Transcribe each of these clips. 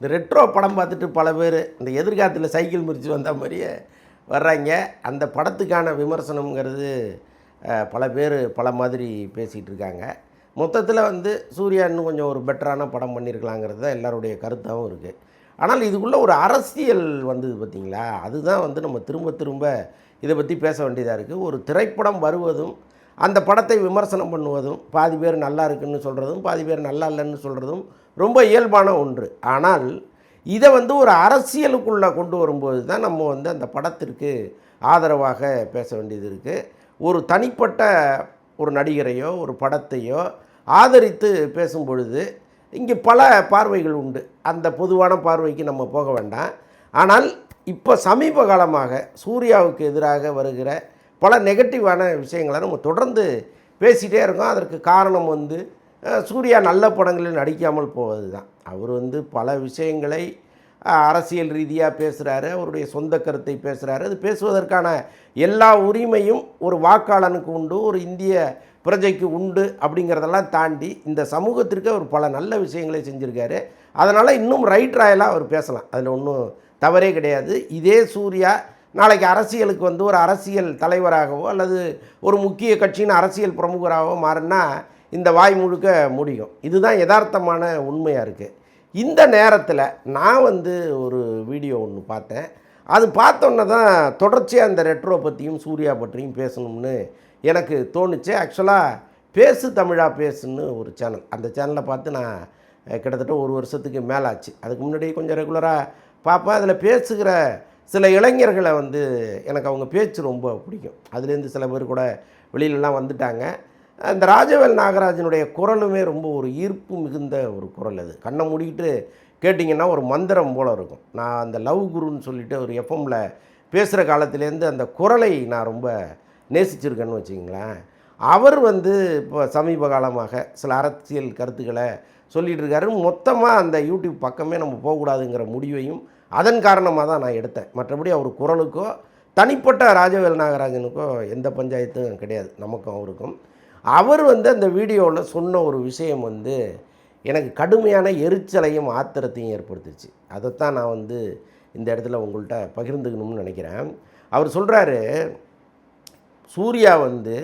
இந்த ரெட்ரோ படம் பார்த்துட்டு பல பேர் இந்த எதிர்காலத்தில் சைக்கிள் முறிச்சு வந்த மாதிரியே வர்றாங்க. அந்த படத்துக்கான விமர்சனம்ங்கிறது பல பேர் பல மாதிரி பேசிகிட்டு இருக்காங்க. மொத்தத்தில் வந்து சூர்யா இன்னும் கொஞ்சம் ஒரு பெட்டரான படம் பண்ணியிருக்கலாங்கிறது தான் எல்லாருடைய கருத்தாகவும் இருக்குது ஆனால் இதுக்குள்ளே ஒரு அரசியல் வந்தது பார்த்தீங்களா அதுதான் வந்து நம்ம திரும்ப திரும்ப இதை பற்றி பேச வேண்டியதாக இருக்குது ஒரு திரைப்படம் வருவதும் அந்த படத்தை விமர்சனம் பண்ணுவதும் பாதி பேர் நல்லா இருக்குன்னு சொல்கிறதும் பாதி பேர் நல்லா இல்லைன்னு சொல்கிறதும் ரொம்ப இயல்பான ஒன்று. ஆனால் இதை வந்து ஒரு அரசியலுக்குள்ளே கொண்டு வரும்போது தான் நம்ம வந்து அந்த படத்திற்கு ஆதரவாக பேச வேண்டியது இருக்குது ஒரு தனிப்பட்ட ஒரு நடிகரையோ ஒரு படத்தையோ ஆதரித்து பேசும் பொழுது இங்கே பல பார்வைகள் உண்டு. அந்த பொதுவான பார்வைக்கு நம்ம போக வேண்டாம். ஆனால் இப்போ சமீப காலமாக சூர்யாவுக்கு எதிராக வருகிற பல நெகட்டிவான விஷயங்களை நம்ம தொடர்ந்து பேசிகிட்டே இருக்கோம். அதற்கு காரணம் வந்து சூர்யா நல்ல படங்களில் நடிக்காமல் போவது தான் அவர் வந்து பல விஷயங்களை அரசியல் ரீதியாக பேசுகிறாரு அவருடைய சொந்த கருத்தை பேசுகிறாரு அது பேசுவதற்கான எல்லா உரிமையும் ஒரு வாக்காளனுக்கு உண்டு ஒரு இந்திய பிரஜைக்கு உண்டு அப்படிங்கிறதெல்லாம் தாண்டி இந்த சமூகத்திற்கு அவர் பல நல்ல விஷயங்களை செஞ்சுருக்காரு. அதனால் இன்னும் ரைட் ராயலாக அவர் பேசலாம். அதில் ஒன்றும் தவறே கிடையாது. இதே சூர்யா நாளைக்கு அரசியலுக்கு வந்து ஒரு அரசியல் தலைவராகவோ அல்லது ஒரு முக்கிய கட்சியின் அரசியல் பிரமுகராகவோ மாறினா இந்த வாய் முழுக்க முடியும். இதுதான் யதார்த்தமான உண்மையாக இருக்குது இந்த நேரத்தில் நான் வந்து ஒரு வீடியோ ஒன்று பார்த்தேன். அது பார்த்தோன்னே தான் தொடர்ச்சியாக அந்த ரெட்ரோ பற்றியும் சூர்யா பற்றியும் பேசணும்னு எனக்கு தோணுச்சு. ஆக்சுவலாக பேசு தமிழாக பேசுன்னு ஒரு சேனல் அந்த சேனலை பார்த்து நான் கிட்டத்தட்ட ஒரு வருஷத்துக்கு மேலே ஆச்சு அதுக்கு முன்னாடி கொஞ்சம் ரெகுலராக பார்ப்பேன் அதில் பேசுகிற சில இளைஞர்களை வந்து எனக்கு அவங்க பேச்சு ரொம்ப பிடிக்கும். அதுலேருந்து சில பேர் கூட வெளியிலலாம் வந்துட்டாங்க. அந்த ராஜவேல் நாகராஜனுடைய குரலுமே ரொம்ப ஒரு ஈர்ப்பு மிகுந்த ஒரு குரல் அது. கண்ணை மூடிக்கிட்டு கேட்டிங்கன்னா ஒரு மந்திரம் போல் இருக்கும். நான் அந்த லவ் குருன்னு சொல்லிட்டு ஒரு எஃப்எம்மில் பேசுகிற காலத்துலேருந்து அந்த குரலை நான் ரொம்ப நேசிச்சிருக்கேன்னு வச்சுங்களேன் அவர் வந்து இப்போ சமீப காலமாக சில அரசியல் கருத்துக்களை சொல்லிகிட்டு இருக்காரு. மொத்தமாக அந்த யூடியூப் பக்கமே நம்ம போகக்கூடாதுங்கிற முடிவையும் அதன் காரணமாக தான் நான் எடுத்தேன். மற்றபடி அவர் குரலுக்கோ தனிப்பட்ட ராஜவேல் நாகராஜனுக்கோ எந்த பஞ்சாயத்தும் கிடையாது. நமக்கும் அவருக்கும். அவர் வந்து அந்த வீடியோவில் சொன்ன ஒரு விஷயம் வந்து எனக்கு கடுமையான எரிச்சலையும் ஆத்திரத்தையும் ஏற்படுத்துச்சு. அதைத்தான் நான் வந்து இந்த இடத்துல உங்கள்கிட்ட பகிர்ந்துக்கணும்னு நினைக்கிறேன். அவர் சொல்கிறாரு சூர்யா வந்து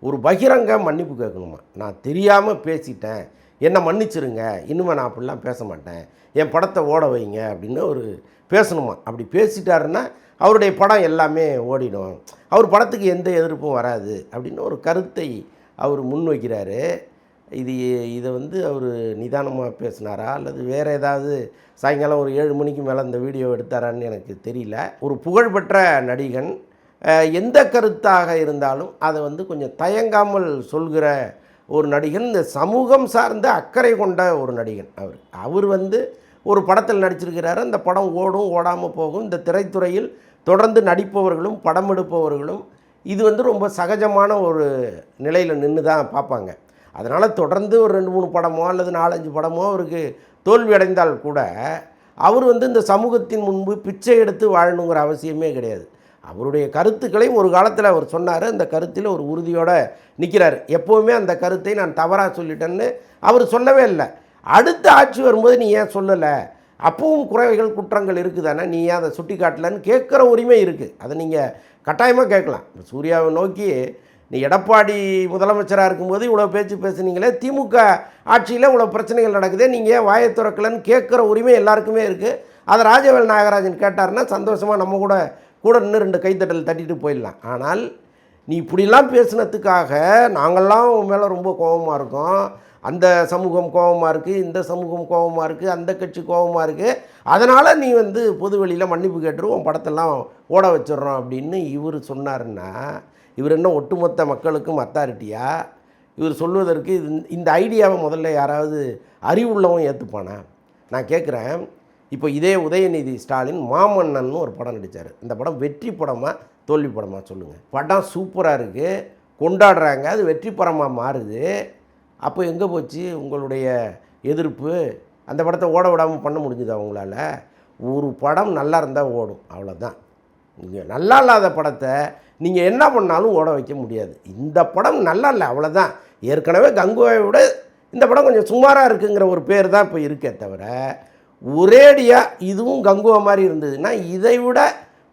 ஒரு பகிரங்க மன்னிப்பு கேட்கணுமா? நான் தெரியாமல் பேசிட்டேன். என்னை மன்னிச்சிருங்க. இனிமேல் நான் அப்படிலாம் பேச மாட்டேன். என் படத்தை ஓட வைங்க அப்படின்னு ஒரு பேசணுமா? அப்படி பேசிட்டாருன்னா அவருடைய படம் எல்லாமே ஓடிடும். அவர் படத்துக்கு எந்த எதிர்ப்பும் வராது அப்படின்னு ஒரு கருத்தை அவர் முன்வைக்கிறாரு. இது இதை வந்து அவர் நிதானமாக பேசினாரா? அல்லது வேறு ஏதாவது சாயங்காலம் ஒரு ஏழு மணிக்கு மேலே இந்த வீடியோ எடுத்தாரான்னு எனக்கு தெரியல. ஒரு புகழ்பெற்ற நடிகன் எந்த கருத்தாக இருந்தாலும் அதை வந்து கொஞ்சம் தயங்காமல் சொல்கிற ஒரு நடிகன் இந்த சமூகம் சார்ந்த அக்கறை கொண்ட ஒரு நடிகன் அவர். அவர் வந்து ஒரு படத்தில் நடிச்சிருக்கிறாரு. அந்த படம் ஓடும் ஓடாமல் போகும். இந்த திரைத்துறையில் தொடர்ந்து நடிப்பவர்களும் படம் எடுப்பவர்களும் இது வந்து ரொம்ப சகஜமான ஒரு நிலையில் நின்று தான் பார்ப்பாங்க. அதனால் தொடர்ந்து ஒரு ரெண்டு மூணு படமோ அல்லது நாலஞ்சு படமோ அவருக்கு தோல்வி அடைந்தால் கூட அவர் வந்து இந்த சமூகத்தின் முன்பு பிச்சை எடுத்து வாழணுங்கிற அவசியமே கிடையாது. அவருடைய கருத்துக்களையும் ஒரு காலத்தில் அவர் சொன்னார். அந்த கருத்தில் ஒரு உறுதியோடு நிற்கிறார் எப்போவுமே அந்த கருத்தை நான் தவறாக சொல்லிட்டேன்னு அவர் சொல்லவே இல்லை. அடுத்த ஆட்சி வரும்போது நீ ஏன் சொல்லலை? அப்பவும் குறைகள் குற்றங்கள் இருக்குதானே? நீ ஏன் அதை சுட்டி காட்டலன்னு கேட்குற உரிமை இருக்குது அதை நீங்கள் கட்டாயமாக கேட்கலாம். சூர்யாவை நோக்கி நீ எடப்பாடி முதலமைச்சராக இருக்கும்போது இவ்வளோ பேச்சு பேசுனீங்களே திமுக ஆட்சியில் இவ்வளோ பிரச்சனைகள் நடக்குதே நீங்கள் ஏன் வாயை திறக்கலன்னு கேட்குற உரிமை எல்லாருக்குமே இருக்குது அதை ராஜவேல் நாகராஜன் கேட்டாருன்னா சந்தோஷமாக நம்ம கூட கூட இன்னும் ரெண்டு கைத்தட்டல் தட்டிட்டு போயிடலாம். ஆனால் நீ இப்படிலாம் பேசுனதுக்காக நாங்கள்லாம் உன் மேலே ரொம்ப கோபமாக இருக்கோம். அந்த சமூகம் கோபமாக இருக்குது இந்த சமூகம் கோபமாக இருக்குது அந்த கட்சி கோபமாக இருக்குது அதனால் நீ வந்து பொது வெளியில் மன்னிப்பு கேட்டுருவோம் படத்தெல்லாம் ஓட வச்சிடுறோம் அப்படின்னு இவர் சொன்னாருன்னா இவர் என்ன ஒட்டுமொத்த மக்களுக்கும் அத்தாரிட்டியா இவர் சொல்வதற்கு இது- இந்த ஐடியாவை முதல்ல யாராவது அறிவுள்ளவன் ஏற்றுப்பானா நான் கேட்குறேன் இப்போ இதே உதயநிதி ஸ்டாலின் மாமன்னன் ஒரு படம் நடித்தார் இந்த படம் வெற்றி படமாக தோல்வி படமாக சொல்லுங்கள் படம் சூப்பராக இருக்குது கொண்டாடுறாங்க அது வெற்றி படமாக மாறுது. அப்போ எங்கே போச்சு உங்களுடைய எதிர்ப்பு? அந்த படத்தை ஓட விடாமல் பண்ண முடிஞ்சுதா உங்களால்? ஒரு படம் நல்லா இருந்தால் ஓடும் அவ்வளோதான் நீங்கள் நல்லா இல்லாத படத்தை நீங்கள் என்ன பண்ணாலும் ஓட வைக்க முடியாது. இந்த படம் நல்லா இல்லை அவ்வளோதான் ஏற்கனவே கங்குவாவை விட இந்த படம் கொஞ்சம் சுமாராக இருக்குங்கிற ஒரு பேர் தான் இப்போ இருக்கே தவிர ஒரேடியாக இதுவும் கங்குவா மாதிரி இருந்ததுன்னா இதை விட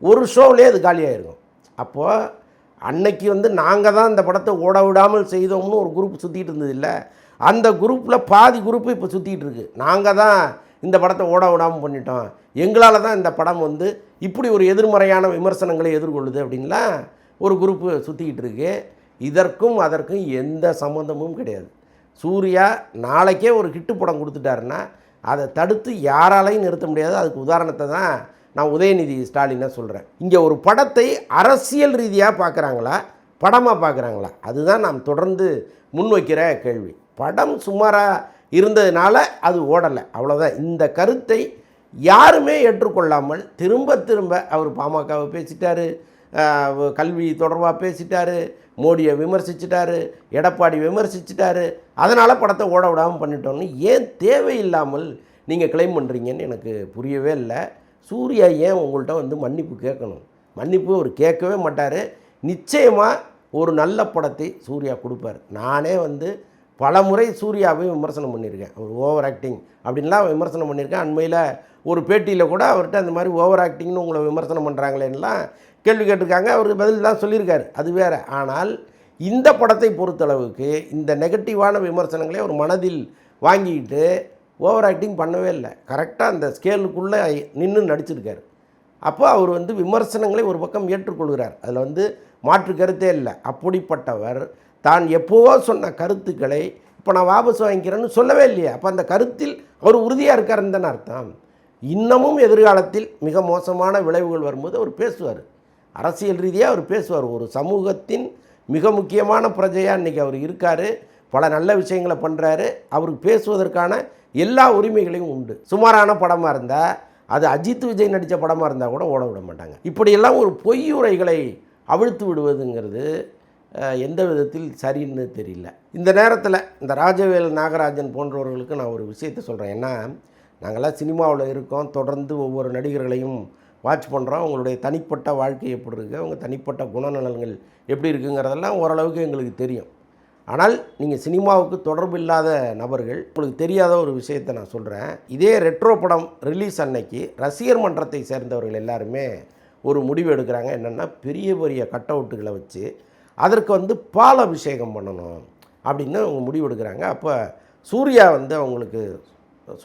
ஒரு ஷோவிலே அது காலியாகிருக்கும் அப்போது அன்னைக்கு வந்து நாங்கள் தான் இந்த படத்தை ஓட விடாமல் செய்தோம்னு ஒரு குரூப் சுற்றிட்டு இருந்தது இல்லை. அந்த குரூப்பில் பாதி குரூப்பு இப்போ சுற்றிட்டு இருக்கு. நாங்கள் தான் இந்த படத்தை ஓட விடாமல் பண்ணிட்டோம். எங்களால் தான் இந்த படம் வந்து இப்படி ஒரு எதிர்மறையான விமர்சனங்களை எதிர்கொள்ளுது அப்படின்லாம் ஒரு குரூப்பு சுற்றிக்கிட்டு இருக்கு. இதற்கும் அதற்கும் எந்த சம்மந்தமும் கிடையாது. சூர்யா நாளைக்கே ஒரு ஹிட்டு படம் கொடுத்துட்டாருன்னா அதை தடுத்து யாராலையும் நிறுத்த முடியாது. அதுக்கு உதாரணத்தை தான் நான் உதயநிதி ஸ்டாலினை சொல்கிறேன் இங்கே ஒரு படத்தை அரசியல் ரீதியாக பார்க்குறாங்களா படமாக பார்க்குறாங்களா அதுதான் நாம் தொடர்ந்து முன்வைக்கிற கேள்வி. படம் சுமாராக இருந்ததுனால அது ஓடலை. அவ்வளோதான் இந்த கருத்தை யாருமே ஏற்றுக்கொள்ளாமல் திரும்ப திரும்ப அவர் பாமகவை பேசிட்டார் கல்வி தொடர்பாக பேசிட்டாரு மோடியை விமர்சிச்சிட்டாரு எடப்பாடி விமர்சிச்சிட்டாரு. அதனால் படத்தை ஓட விடாமல் பண்ணிட்டோன்னு ஏன் தேவையில்லாமல் நீங்கள் கிளைம் பண்ணுறீங்கன்னு எனக்கு புரியவே இல்லை. சூர்யா ஏன் உங்கள்கிட்ட வந்து மன்னிப்பு கேட்கணும்? மன்னிப்பு அவர் கேட்கவே மாட்டார். நிச்சயமாக ஒரு நல்ல படத்தை சூர்யா கொடுப்பார். நானே வந்து பல முறை சூர்யாவை விமர்சனம் பண்ணியிருக்கேன். ஒரு ஓவர் ஆக்டிங் அப்படின்லாம் விமர்சனம் பண்ணியிருக்கேன். அண்மையில் ஒரு பேட்டியில் கூட அவர்கிட்ட அந்த மாதிரி ஓவர் ஆக்டிங்னு உங்களை விமர்சனம் பண்ணுறாங்களேன்னுலாம் கேள்வி கேட்டிருக்காங்க. அவர் பதில் தான் சொல்லியிருக்காரு. அது வேறு. ஆனால் இந்த படத்தை பொறுத்தளவுக்கு இந்த நெகட்டிவான விமர்சனங்களை அவர் மனதில் வாங்கிக்கிட்டு ஓவர் ஆக்டிங் பண்ணவே இல்லை. கரெக்டாக அந்த ஸ்கேலுக்குள்ளே நின்று நடிச்சிருக்காரு. அப்போ அவர் வந்து விமர்சனங்களை ஒரு பக்கம் ஏற்றுக்கொள்கிறார். அதில் வந்து மாற்று கருத்தே இல்லை. அப்படிப்பட்டவர் தான் எப்போவோ சொன்ன கருத்துக்களை இப்போ நான் வாபஸ் வாங்கிக்கிறேன்னு சொல்லவே இல்லையே. அப்போ அந்த கருத்தில் அவர் உறுதியாக இருக்காருன்னு தானே அர்த்தம். இன்னமும் எதிர்காலத்தில் மிக மோசமான விளைவுகள் வரும்போது அவர் பேசுவார். அரசியல் ரீதியாக அவர் பேசுவார். ஒரு சமூகத்தின் மிக முக்கியமான பிரஜையாக இன்றைக்கி அவர் இருக்கார். பல நல்ல விஷயங்களை பண்ணுறாரு அவருக்கு பேசுவதற்கான எல்லா உரிமைகளையும் உண்டு. சுமாரான படமாக இருந்தால் அது அஜித் விஜய் நடித்த படமாக இருந்தால் கூட ஓட விட மாட்டாங்க. இப்படியெல்லாம் ஒரு பொய்யுரைகளை அவிழ்த்து விடுவதுங்கிறது எந்த விதத்தில் சரின்னு தெரியல. இந்த நேரத்தில் இந்த ராஜவேல் நாகராஜன் போன்றவர்களுக்கு நான் ஒரு விஷயத்தை சொல்கிறேன் ஏன்னா நாங்கள்லாம் சினிமாவில் இருக்கோம். தொடர்ந்து ஒவ்வொரு நடிகர்களையும் வாட்ச் பண்ணுறோம் அவங்களுடைய தனிப்பட்ட வாழ்க்கை எப்படி இருக்குது அவங்க தனிப்பட்ட குணநலன்கள் எப்படி இருக்குங்கிறதெல்லாம் ஓரளவுக்கு எங்களுக்கு தெரியும். ஆனால் நீங்கள் சினிமாவுக்கு தொடர்பு இல்லாத நபர்கள் உங்களுக்கு தெரியாத ஒரு விஷயத்தை நான் சொல்கிறேன் இதே ரெட்ரோ படம் ரிலீஸ் அன்னைக்கு ரசிகர் மன்றத்தை சேர்ந்தவர்கள் எல்லாருமே ஒரு முடிவு எடுக்கிறாங்க. என்னென்னா பெரிய பெரிய கட் அவுட்டுகளை வச்சு அதற்கு வந்து பால் அபிஷேகம் பண்ணணும் அப்படின்னு அவங்க முடிவு எடுக்கிறாங்க. அப்போ சூர்யா வந்து அவங்களுக்கு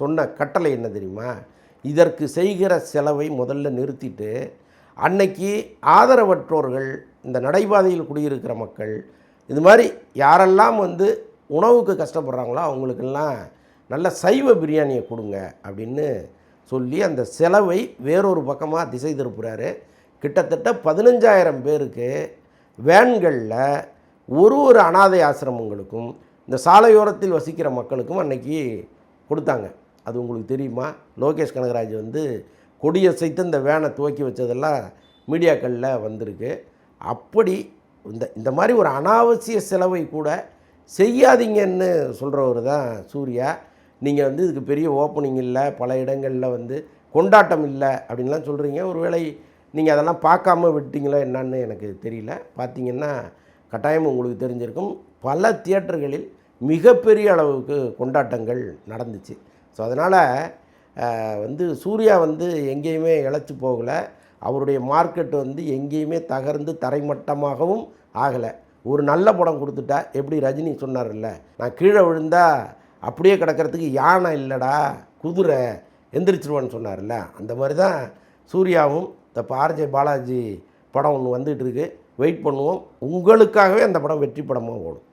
சொன்ன கட்டளை என்ன தெரியுமா? இதற்கு செய்கிற செலவை முதல்ல நிறுத்திட்டு அன்னைக்கு ஆதரவற்றோர்கள் இந்த நடைபாதையில் குடியிருக்கிற மக்கள் இது மாதிரி யாரெல்லாம் வந்து உணவுக்கு கஷ்டப்படுறாங்களோ அவங்களுக்கெல்லாம் நல்ல சைவ பிரியாணியை கொடுங்க அப்படின்னு சொல்லி அந்த செலவை வேறொரு பக்கமாக திசை திருப்புறாரு. கிட்டத்தட்ட பதினஞ்சாயிரம் பேருக்கு வேன்களில் ஒரு ஒரு அனாதை ஆசிரமங்களுக்கும் இந்த சாலையோரத்தில் வசிக்கிற மக்களுக்கும் அன்னைக்கு கொடுத்தாங்க. அது உங்களுக்கு தெரியுமா? லோகேஷ் கனகராஜ் வந்து கொடியசைத்து இந்த வேனை துவக்கி வச்சதெல்லாம் மீடியாக்களில் வந்திருக்கு. அப்படி இந்த இந்த மாதிரி ஒரு அனாவசிய செலவை கூட செய்யாதீங்கன்னு சொல்கிறவர் தான் சூர்யா. நீங்கள் வந்து இதுக்கு பெரிய ஓப்பனிங் இல்லை பல இடங்களில் வந்து கொண்டாட்டம் இல்லை அப்படின்லாம் சொல்கிறீங்க ஒருவேளை நீங்கள் அதெல்லாம் பார்க்காம விட்டீங்களோ என்னன்னு எனக்கு தெரியல. பார்த்தீங்கன்னா கட்டாயம் உங்களுக்கு தெரிஞ்சிருக்கும். பல தியேட்டர்களில் மிகப்பெரிய அளவுக்கு கொண்டாட்டங்கள் நடந்துச்சு. ஸோ அதனால் வந்து சூர்யா வந்து எங்கேயுமே இழைச்சி போகலை. அவருடைய மார்க்கெட் வந்து எங்கேயுமே தகர்ந்து தரைமட்டமாகவும் ஆகலை. ஒரு நல்ல படம் கொடுத்துட்டா எப்படி ரஜினி சொன்னார்ல நான் கீழே விழுந்தா அப்படியே கிடக்கிறதுக்கு யானை இல்லைடா குதிரை எந்திரிச்சிருவான்னு சொன்னார்ல அந்த மாதிரி தான் சூர்யாவும் இந்த ஆர்ஜே பாலாஜி படம் ஒன்று வந்துகிட்டு இருக்கு. வெயிட் பண்ணுவோம். உங்களுக்காகவே அந்த படம் வெற்றி படமாக ஓடும்.